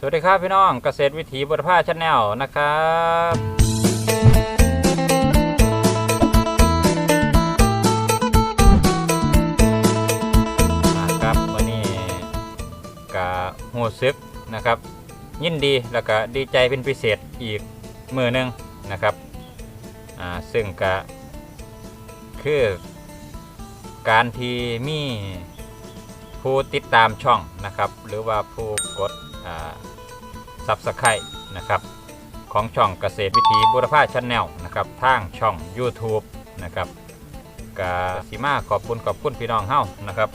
สวัสดีครับพี่น้องเกษตรวิถีบุรพาชาแนลนะครับครับวันนี้กะหูซึกนะครับ ยินดีแล้วก็ดีใจเป็นพิเศษอีกมือหนึ่งนะครับอ่าซึ่งกะคือการที่มีผู้ติดตามช่องนะครับ หรือว่าผู้กด ซับสไครต์นะครับของช่องเกษตรวิถีบุรพาชาแนลนะครับทางช่อง YouTube นะครับกาสิมาขอบคุณขอบคุณพี่น้องเฮานะครับ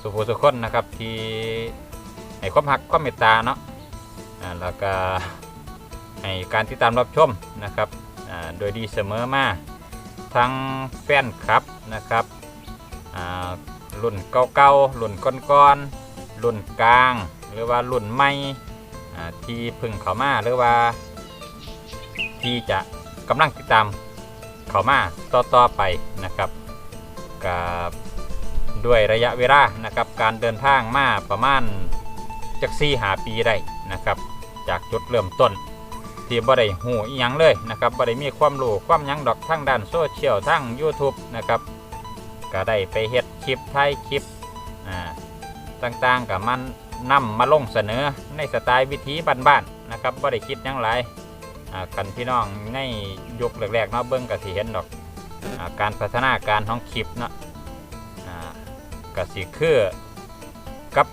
สุภูสุคนนะครับที่ให้ความหักความเมตตาเนาะแล้วก็ให้การติดตามรับชมนะครับโดยดีเสมอมาทั้งแฟนคลับนะครับรุ่นเก่าๆรุ่นก้อนๆรุ่นกลาง หรือว่ารุ่นใหม่ที่พึ่งเข้ามาหรือว่า ที่จะกำลังติดตามเข้ามาต่อๆไปนะครับกับด้วยระยะเวลานะครับการเดินทางมาประมาณจากสี่หาปีได้นะครับ จากจุดเริ่มต้น ที่บ่ได้หูอิหยังเลยนะครับบ่ได้มีความรู้ความยังดอกทั้งด้านโซเชียลทั้ง YouTube นะครับก็ได้ไปเฮ็ดคลิปไทยคลิปอ่าต่างๆกับมัน นำมาลงเสนอในสไตล์วิถีบ้านๆนะครับบ่ได้คิดยังหลายอ่าคันพี่น้องในยุคแรกๆเนาะเบิ่งก็สิเห็นดอกอการพัฒนาการของคลิปเนาะอ่าก็สิคือกับ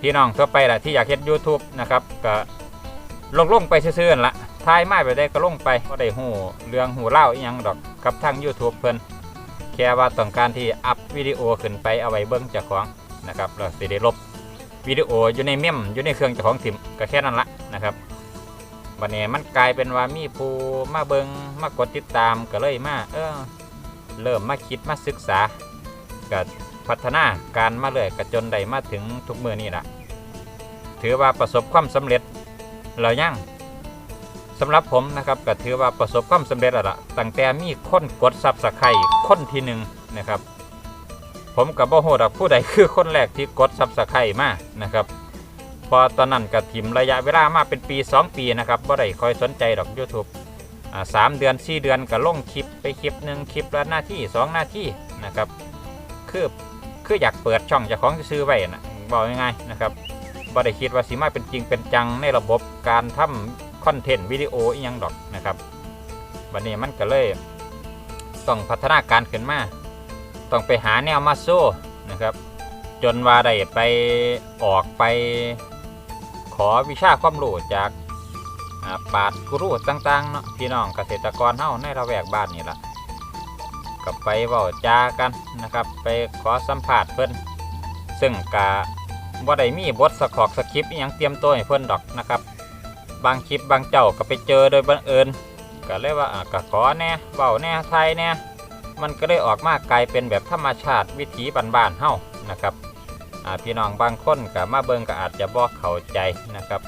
พี่น้องทั่วไปแหละที่อยากเฮ็ด YouTube นะครับก็ลงลงไปซื่อๆละทายไมาไปได้ก็ลงไปบ่ได้ฮู้เรื่องหูเล่าอีหยังดอกกับทาง YouTube เพิ่นแค่ว่าต้องการที่อัพวิดีโอขึ้นไปเอาไว้เบิ่งเจ้าของนะครับแล้วสิได้ลบ วิดีโออยู่ในเมมอยู่ในเครื่องเจ้าของถิ่มก็แค่นั้นละนะครับวันนี้มันกลายเป็นว่ามีผู้มาเบิงมากดติดตามก็เลยมาเออเริ่มมาคิดมาศึกษาก็พัฒนาการมาเลยก็จนได้มาถึงทุกมือนี่ละถือว่าประสบความสำเร็จแล้วยังสำหรับผมนะครับก็ถือว่าประสบความสำเร็จแล้วละตั้งแต่มีคนกดซับสไครต์คนที่หนึ่งนะครับ ผมกับบ่โหดอกผู้ใดคือคนแรกที่กดซับสไครต์มานะครับ พอตอนนั้นกับทิมระยะเวลามาเป็นปี 2 ปีนะครับบ่ได้คอยสนใจดอก YouTube สามเดือน4เดือนก็ลงคลิปไปคลิปหนึ่งคลิปละหน้าที่2หน้าที่นะครับคือคืออยากเปิดช่องจ้าของซื้อไว้นะบอกงไงายๆนะครับบ่ได้คิดว่าสิมาเป็นจริงเป็นจังในระบบการทำคอนเทนต์วิดีโออีหยังดอกนะครับวันนี้มันก็เลยต้องพัฒนาการขึ้นมา ต้องไปหาแนวมาโซ่นะครับ จนว่าได้ไปออกไป ขอวิชาความรู้จากอ่าปาดกรูต่างๆเนาะพี่น้องเกษตรกรเฮาในละแวกบ้านนี่แหละก็ไปเว้าจากันนะครับ ไปขอสัมภาษณ์เพิ่นซึ่งกะบ่ได้มีบทสกอกสคริปต์ยังเตรียมตัวให้เพิ่นดอกนะครับ บางคลิปบางเจ้าก็ไปเจอโดยบังเอิญก็เลยว่าก็ขอแน่เว้าแน่ไทยแน่ มันก็เลยออกมากลายเป็นแบบธรรมชาติวิถีบ้านๆเฮ้านะครับพี่น้องบางคนกับมาเบิงก็อาจจะบ่เข้าใจนะครับ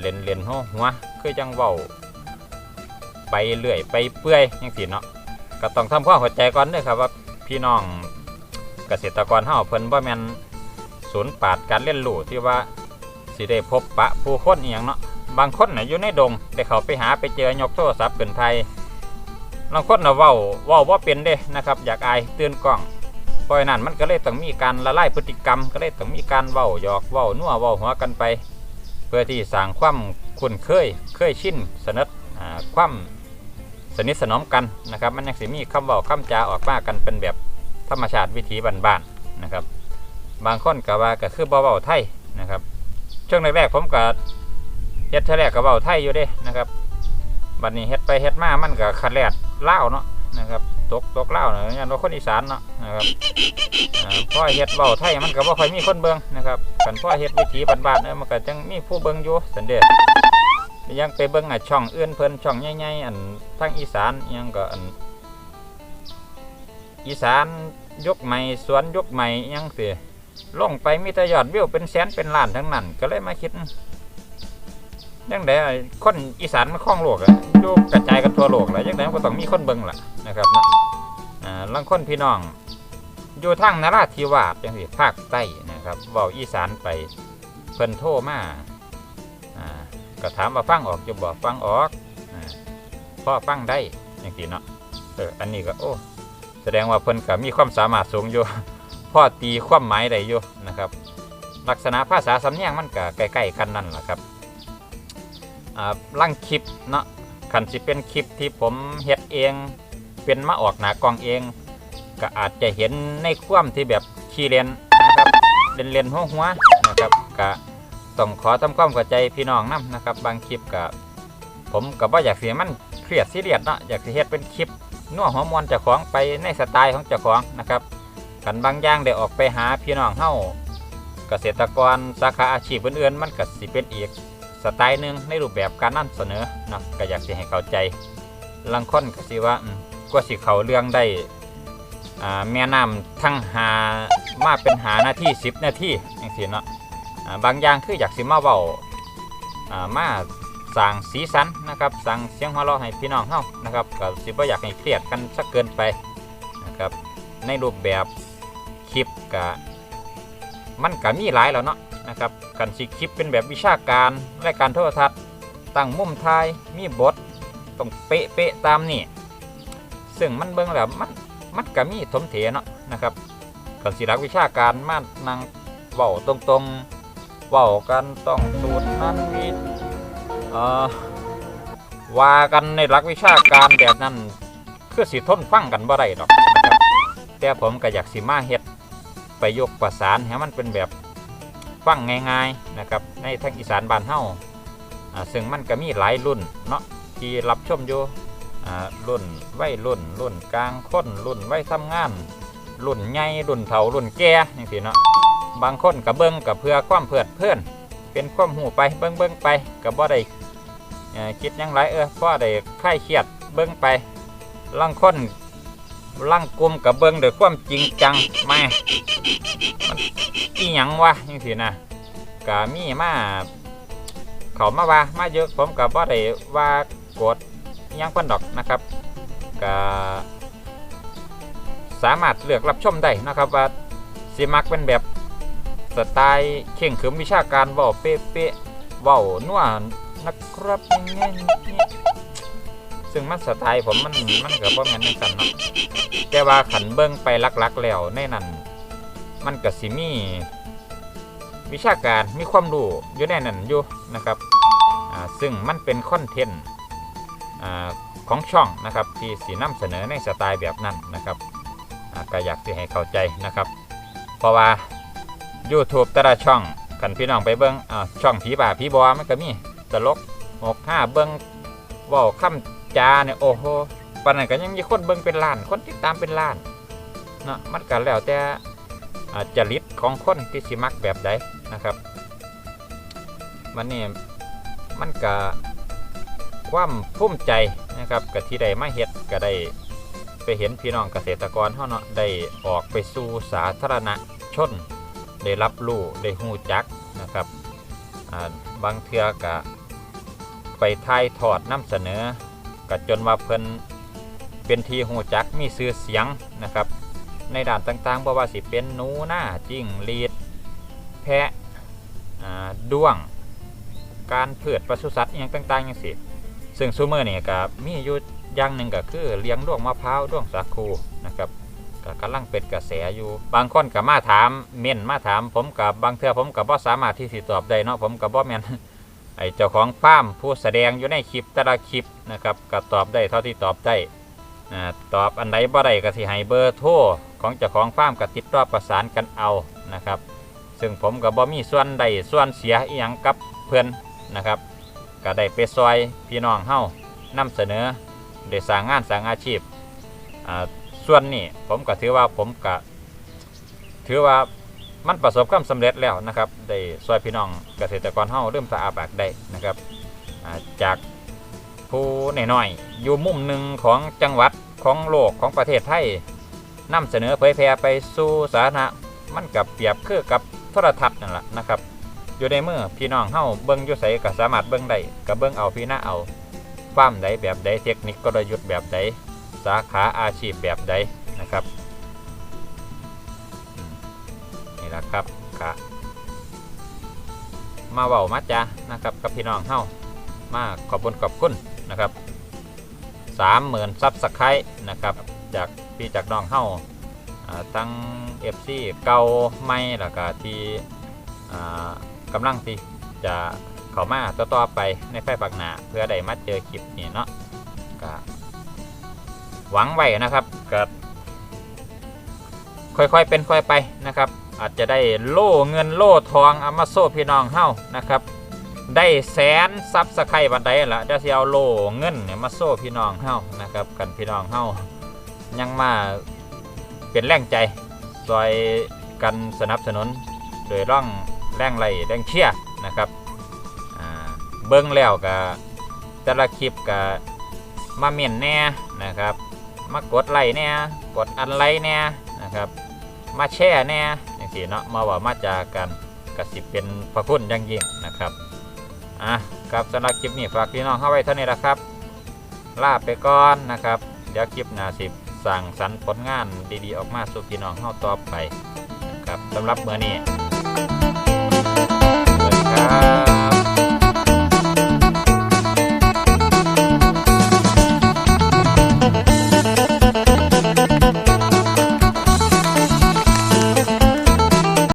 เล่นเล่นหัวหัวคือจังเว้าไปเรื่อยไปเปื่อยจังซี่เนาะก็ต้องทำความเข้าใจก่อนเด้อครับว่าพี่น้องเกษตรกรเฮาเพิ่นบ่แม่นศูนย์ปราดการเรียนรู้ที่ว่าสิได้พบปะผู้คนอีหยังเนาะบางคนน่ะอยู่ในดงได้เขาไปหาไปเจอยกโทรศัพท์ขึ้นไทย บางคนนะเว้าเว้าว่าเป็นเด้นะครับ อยากอายเตือนกล้องเพราะนั้นมันก็เลยต้องมีการละลายพฤติกรรม ก็เลยต้องมีการเว้าหยอกเว้านัวเว้าหัวกันไป เพื่อที่สร้างความคุ้นเคยเคยชินสนิทความสนิทสนมกันนะครับ มันยังสิมีคำเว้าคำจาออกมากันเป็นแบบธรรมชาติวิถีบ้านๆนะครับ บางคนก็ว่าก็คือบ่เว้าไทยนะครับ ช่วงแรกๆผมก็เฮ็ดทอแรกก็เว้าไทยอยู่เด้นะครับบัดนี้เฮ็ดไปเฮ็ดมามันก็ขัดแลด เล่าเนาะนะครับตกตกเล่าเนาะยันว่าคนอีสานเนาะนะครับพ่อเฮ็ดเว้าไทยมันก็บ่ค่อยมีคนเบิ่งนะครับกันพ่อเฮ็ดวิถีบ้านๆเออมันก็จังมีผู้เบิ่งอยู่สันเด้ยังไปเบิ่งอะช่องอื่นเพิ่นช่องใหญ่ๆอันทางอีสานยังก็อันอีสานยกใหม่สวนยกใหม่ยังสิลงไปมีแต่ยอดวิวเป็นแสนเป็นล้านทั้งนั้นก็เลยมาคิด ยังไงคนอีสานมันคล่องโลกอะอยู่กระจายกันทั่วโลกแหละยังไงมันก็ต้องมีคนเบิ่งล่ะนะครับนะอ่าลังคนพี่น้อง อยู่ทางนราธิวาสจังสิภาคใต้นะครับเว้าอีสานไปเพิ่นโทรมาอ่าก็ถามว่าฟังออกจะบอกฟังออกอ่าพ่อฟังได้อย่างที่เนาะเอออันนี้ก็โอ้แสดงว่าเพิ่นก็มีความสามารถสูงอยู่พ่อตีความหมายได้อยู่นะครับ ลักษณะภาษาสำเนียงมันก็ใกล้ๆกันนั่นแหละครับ ลังคลิปเนาะคันสิเป็นคลิปที่ผมเฮ็ดเอง เป็นมาออกหนากองเอง ก็อาจจะเห็นในความที่แบบขี้เลนนะครับเลนเลนหัวหัวนะครับก็ต้องขอทำความเข้าใจพี่น้องนํนะครับ บางคลิปก็ผมก็บ่อยากเสียมันเครียดซีเรียสเนาะอยากสิเฮ็ดเป็นคลิปนัวหัวมวนเจ้าของไปในสไตล์ของเจ้าของนะครับกันบางอย่างได้ออกไปหาพี่น้องเฮาเกษตรกรสาขาอาชีพอื่นๆมันก็สิเป็นอีก สไตล์หนึ่งในรูปแบบการนำเสนอเนาะก็อยากสิให้เข้าใจลังค้นก็สิว่ากว่าสิเขาเรื่องได้แม่น้ำทั้งหามาเป็นหานาที่สิบนาทีอย่างสิเนาะอ่าบางอย่างคืออยากสิมาเบาามาสั่งสีสันนะครับสั่งเสียงหัวเราะให้พี่น้องเฮานะครับก็สิบ่อยากให้เครียดกันสักเกินไปนะครับในรูปแบบคลิปกะมันก็มีหลายแล้วเนาะ นะครับกันสิคลิปเป็นแบบวิชาการรายการโทรทัศน์ตั้งมุมทายมีบทต้องเป๊ะๆตามนี่ซึ่งมันเบิ่งแล้วมันมันก็มีถมเถเนาะนะครับก่อนสิรักวิชาการมานั่งเว้าตรงๆเว้ากันต้องสูตรนั้นมีเอ่อว่ากันในหลักวิชาการแบบนั้นคือสิทนฟังกันบ่ได้ดอกนะครับแต่ผมก็อยากสิมาเฮ็ดไปยกประสานให้มันเป็นแบบ ฟังง่ายๆนะครับในทางอีสานบ้านเฮาอ่าซึ่งมันก็มีหลายรุ่นเนาะที่รับชมอยู่รุ่นวัยรุ่น รุ่นกลางคนรุ่นวัยทำงาน รุ่นใหญ่รุ่นเฒ่ารุ่นแก่อย่างที่เนาะบางคนกับเบิ้งกับเพื่อความเพลิดเพลินเป็นความหูไปเบิ้งเบิ้งไปกับบ่ได้คิดยังไรเออพ่อได้คลายเครียดเบิ้งไปลังคน ลังกลมกับเบิ้งด้วยความจริงจังไม่มันอีหยังวะอย่างที่นะกามีมาเขามาว่ามาเยอะผมกับบ่ได้ว่ากดยังเพิ่นดอกนะครับก็สามารถเลือกรับชมได้นะครับว่าสิมักเป็นแบบสไตล์เข่งขรึมวิชาการว้าเป๊ะๆว้านัวนะครับ ซึ่งมันสไตล์ผมมันมันก็บ่แม่นจังซั่นเนาะแต่ว่าขันเบิ่งไปลักๆแล้วในนั้นมันก็สิมีวิชาการมีความรู้อยู่ในนั้นอยู่นะครับซึ่งมันเป็นคอนเทนต์ของช่องนะครับที่สีนำเสนอในสไตล์แบบนั้นนะครับก็อยากที่ให้เข้าใจนะครับ เพราะว่า YouTube แต่ละช่องกันพี่น้องไปเบิ้งช่องผีบ่าผีบอมันก็มีตลกหกห้าเบิ้งว่าคำ จาเนี่ยโอ้โหปานนั้นก็ยังมีคนเบิ้งเป็นล้าน คนติดตามเป็นล้านเนาะมันก็แล้วแต่จริตของคนที่สิมักแบบใดนะครับวันนี้มันก็ความภูมิใจนะครับกับที่ได้มาเฮ็ดก็ได้ไปเห็นพี่น้องเกษตรกรเฮาเนาะได้ออกไปสู่สาธารณชน ได้รับรู้ได้ฮู้จักนะครับบางเทือก็ไปถ่ายทอดนำเสนอ ก็จนว่าเพิ่นเป็นที่ฮู้จักมีชื่อเสียงนะครับ ในด้านต่างๆบ่ว่าสิเป็นหนูหน้าจิ้งหรีด แพะด้วง การเพืชปศุสัตว์อย่างต่างๆอย่างสิซึ่งซูเมอร์นี่ก็มีอยู่อย่างหนึ่งก็คือเลี้ยงด้วงมะพร้าวด้วงสาคูนะครับก็กำลังเป็นกระแสอยู่ บางคนก็มาถามเม่นมาถาม ผมกับบางเทือผมกับบ่สามารถที่สิตอบได้เนาะผมกับบ่แม่น ไอเจ้าของฟาร์มผู้แสดงอยู่ในคลิปแต่ละคลิปนะครับก็ตอบได้เท่าที่ตอบได้ตอบอันไหนบ่ได้ก็สิให้เบอร์โทรของเจ้าของฟาร์มก็ติดต่อประสานกันเอานะครับ ซึ่งผมกับบ่มีส่วนใดส่วนเสียอีหยังกับเพื่อนนะครับก็ได้ไปซอยพี่น้องเฮานำเสนอได้สร้างงานสร้างอาชีพส่วนนี้ผมก็ถือว่าผมก็ถือว่า มันประสบความสำเร็จแล้วนะครับได้ซอยพี่น้องเกษตรกรเฮาเริ่มตาอาปากได้นะครับจากผู้น้อยๆอยู่มุมหนึ่งของจังหวัดของโลกของประเทศไทยนำเสนอเผยแพร่ไปสู่สาธารณะมันกับเปรียบคือกับโทรทัศน์นั่นแหละนะครับ อยู่ในมือพี่น้องเฮาเบิ่งอยู่ไสก็สามารถเบิ่งได้ก็เบิ่งเอาพี่น้าเอาฟามใดแบบใดเทคนิคกลยุทธ์แบบใดสาขาอาชีพแบบใดนะครับ นี่แหละครับกะมาเว้ามาจ้านะครับกับพี่น้องเฮ้ามาขอบคุณขอบคุณนะครับสามหมื่นซับสไครต์นะครับจากพี่จากน้องเฮาอ่าทั้ง FC เก่าใหม่แล้วก็ที่กำลังที่จะเข้ามาต่อๆไปในไฟปากหนาเพื่อได้มาเจอคลิปนี้เนาะก็หวังไว้นะครับก็ค่อยๆเป็นค่อยไปนะครับ อาจจะได้โล่เงินโล่ทองเอามาโซ่พี่น้องเฮานะครับ ได้แสนซับสไครบันไดละเดี๋ยวสิเอาโล่เงินเนี่ยมาโซ่พี่น้องเฮานะครับกันพี่น้องเฮายังมาเป็นแรงใจซอยกันสนับสนุนโดยร่องแรงไหลแรงเชียนะครับเบิ้งแล้วก็แต่ละคลิปก็มาเมียนแน่นะครับ มากดไลค์แน่กดอันไลค์แน่นะครับ มาแช่แน่อย่างสีเนาะมาว่ามาจากกันกระสิเป็นพระคุณยังยิ่งนะครับอะครับสำหรับคลิปนี้ฝากพี่น้องเข้าไว้เท่านี้ละครับ ลาไปก่อนนะครับ เดี๋ยวคลิปหน้าสิบสั่งสรรผลงานดีๆออกมาสู่พี่น้องเข้าต่อไปนะครับสำหรับเมื่อนี้สวัสดีครับ